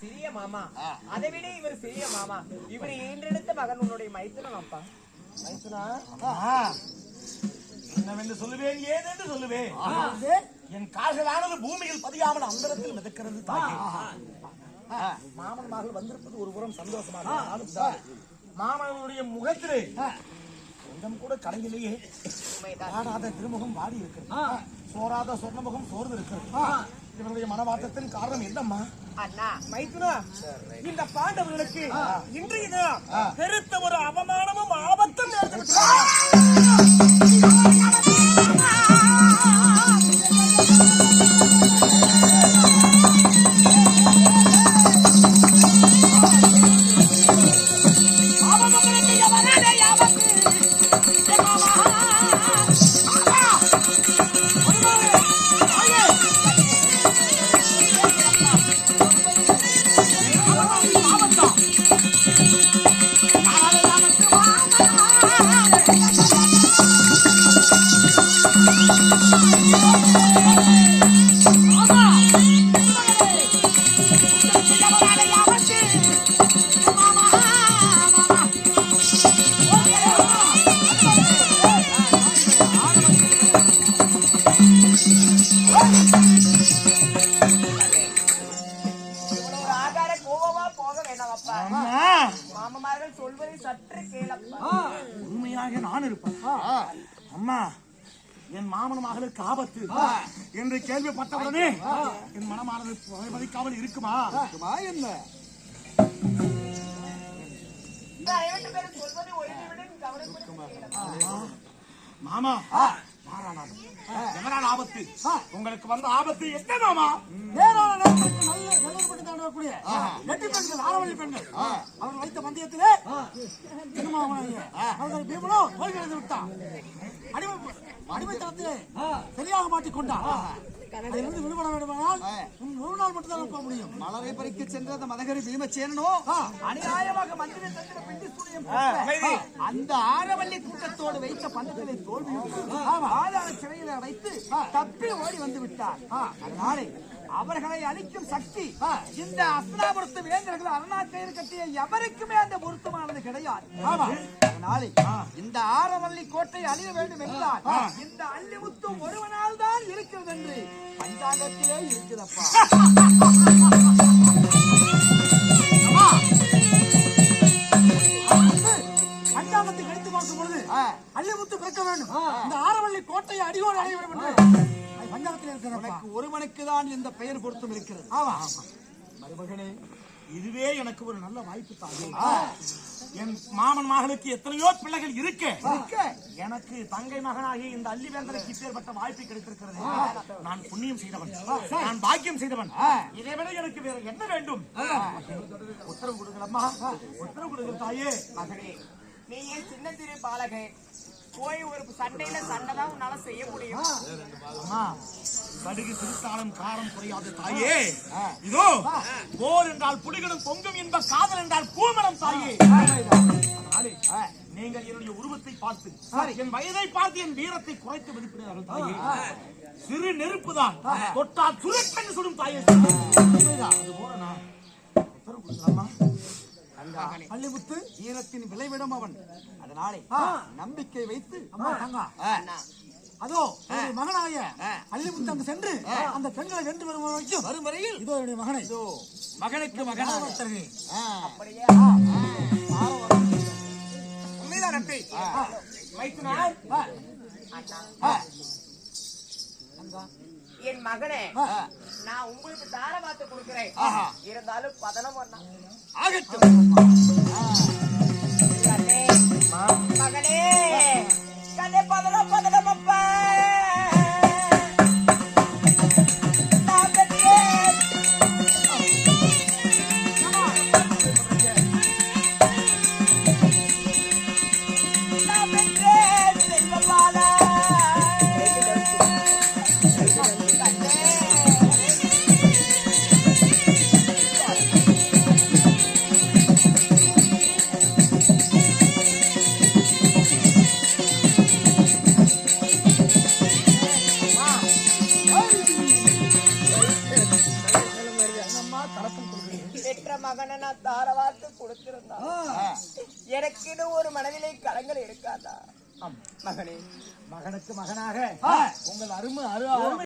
சிறிய மாமா. அதை விட இவர் சிறிய மாமா. இவர் ஈன்றெடுத்த மகன் உன்னுடைய மைத்துனன் அப்பா. மைத்துனா? என்னவென்று சொல்லுவேன் ஏதென்று சொல்லுவேன். என் கால்களானது பூமியில் பதியாமல் அந்தரத்தில் மிதக்கிறது தாயே மாமன் மகள் வந்திருப்பது ஒரு புறம் சந்தோஷமாக மாமனுடைய முகத்திலே கொஞ்சம் கூட கடையிலேயே வாடாத திருமுகம் வாடி இருக்கிறது. சோராத சொர்ணமுகம் சோர்ந்து இருக்கிறது இவருடைய மனவாட்டத்தின் காரணம் என்னம்மா? அண்ணா. மைத்துனா இந்த பாண்டவர்களுக்கு இன்றைய தினம் பெருத்த ஒரு அவமானமும் ஆபத்தும் நேர்ந்து மாமமார்கள் சொல்வதை சற்று கேளப்பா உண்மையாக நான் இருப்பேன் அம்மா என் மாமன் மகளுக்கு ஆபத்து. என்று கேள்விப்பட்டவுடனே என் மனமானது மதிக்காமல் இருக்குமா? என்ன? மாமா. ஆபத்து? உங்களுக்கு வந்த ஆபத்து என்ன மாமா? எட்டு பெண்கள் ஆரவழி பெண்கள். அவர்கள் வைத்த பந்தயத்திலே திருமாவளைய அவர்கள் பீமனோ தோல்வி அடைந்து விட்டான். அடிமை அடிமைத்தனத்திலே சரியாக மாட்டிக்கொண்டான் அதிலிருந்து விடுபட வேண்டுமானால் உன் ஒரு நாள் மட்டும் தான் போக முடியும். மலரை பறிக்க சென்ற அந்த மதகரி பீமசேனனோ அநியாயமாக மந்திர தந்திர பிண்டி சூரியம் அமைதி. அந்த ஆரவல்லி கூட்டத்தோடு வைத்த பந்தத்திலே தோல்வியும் ஆதார சிறையில வைத்து தப்பி ஓடி வந்து விட்டார். அதனாலே அவர்களை அழிக்கும் சக்தி இந்த அஸ்தினாபுரத்து வேந்தர்கள் அருணாக்கயிறு கட்டிய எவருக்குமே அந்த பொருத்தமானது கிடையாது. அதனாலே இந்த ஆரவல்லி கோட்டை அழிய வேண்டும் என்றால் இந்த அள்ளிமுத்து ஒருவனால் தான் இருக்கிறது என்று பஞ்சாங்கத்திலே இருக்குதப்பா பஞ்சாங்கத்தை கழித்து பார்க்கும் பொழுது அள்ளிமுத்து பிறக்க வேண்டும். இந்த ஆரவள்ளி கோட்டையை அடியோடு அடைய வேண்டும் என்று பஞ்சாங்கத்தில் இருக்கிறப்பா உனக்கு ஒருவனுக்கு தான் இந்த பெயர் பொருத்தம் இருக்கிறது. ஆமா. மருமகனே இதுவே எனக்கு ஒரு நல்ல வாய்ப்பு தாயே என் மாமன் மகளுக்கு எத்தனையோ பிள்ளைகள் இருக்க. எனக்கு தங்கை மகனாகி இந்த அள்ளிவேந்தனுக்கு இப்பேற்பட்ட வாய்ப்பு கிடைத்திருக்கிறது. நான் புண்ணியம் செய்தவன். நான் பாக்கியம் செய்தவன். இதை விட எனக்கு வேற என்ன வேண்டும்? உத்தரவு கொடுங்களம்மா உத்தரவு கொடுங்கள் தாயே. மகனே நீ ஏன் சின்ன திரு பாலகன். போய் ஒரு சண்டையில சண்டை தான் உன்னால செய்ய முடியும். கடுகு சிறுத்தாலும் காரம் குறையாது தாயே. இதோ போர் என்றால் புலிகளும் பொங்கும் என்ப காதல் என்றால் கூமரம் தாயே. நீங்கள் என்னுடைய உருவத்தை பார்த்து என் வயதை பார்த்து என் வீரத்தை குறைத்து மதிப்பிடுகிறார்கள் தாயே. சிறு நெருப்பு தான் தொட்டால் சுரக்கென்று சுடும் தாயே. அது கொடுக்கலாமா? அள்ளிமுத்து ஈரத்தின் விளைவிடம் அவன். அதனாலே நம்பிக்கை வைத்து அதோ அங்கு சென்று அந்த பெண்களை வென்று வரும் வரைக்கும் வரும் வரையில் இதோ என்னுடைய மகனை. இதோ மகனுக்கு மகனாக அப்படியே உண்மைதான் என் மகனே நான் உங்களுக்கு தார பார்த்து கொடுக்கிறேன் இருந்தாலும் பதனம் ஆகட்டும். மகனே. கண்ணே பதனம் பதனம் அப்பா. மகனை நான் தாரவாத்து கொடுத்திருந்தா. எனக்குன்னு ஒரு மனதிலே கலங்கள் இருக்காதா? மகனே மகனுக்கு மகனாக. உங்கள் அருமை அரு அருமை